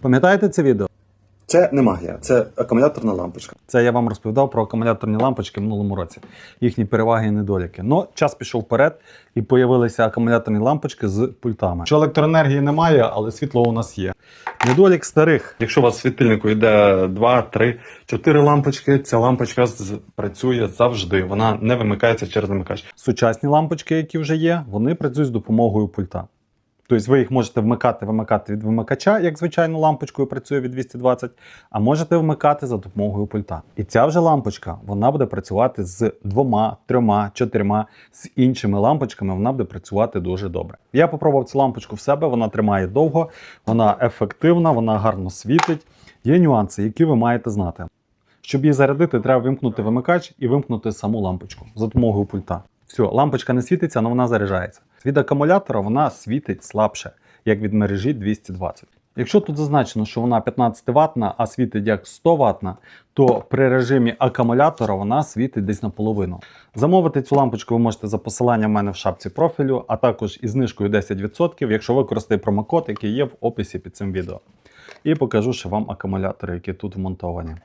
Пам'ятаєте це відео? Це не магія, це акумуляторна лампочка. Це я вам розповідав про акумуляторні лампочки в минулому році, їхні переваги і недоліки. Ну, час пішов вперед і появилися акумуляторні лампочки з пультами. Що електроенергії немає, але світло у нас є. Недолік старих. Якщо у вас в світильнику йде 2, 3, 4 лампочки, ця лампочка працює завжди. Вона не вимикається через вимикач. Сучасні лампочки, які вже є, вони працюють з допомогою пульта. Тобто ви їх можете вмикати, вимикати від вимикача, як звичайно лампочкою працює від 220, а можете вмикати за допомогою пульта. І ця вже лампочка вона буде працювати з двома, трьома, чотирма, з іншими лампочками вона буде працювати дуже добре. Я попробував цю лампочку в себе, вона тримає довго, вона ефективна, вона гарно світить. Є нюанси, які ви маєте знати. Щоб її зарядити, треба вимкнути вимикач і вимкнути саму лампочку за допомогою пульта. Все, лампочка не світиться, але вона заряджається. Від акумулятора вона світить слабше, як від мережі 220. Якщо тут зазначено, що вона 15 ватна, а світить як 100 ватна, то при режимі акумулятора вона світить десь наполовину. Замовити цю лампочку ви можете за посиланням в мене в шапці профілю, а також із знижкою 10%, якщо використаєте промокод, який є в описі під цим відео. І покажу ще вам акумулятори, які тут вмонтовані.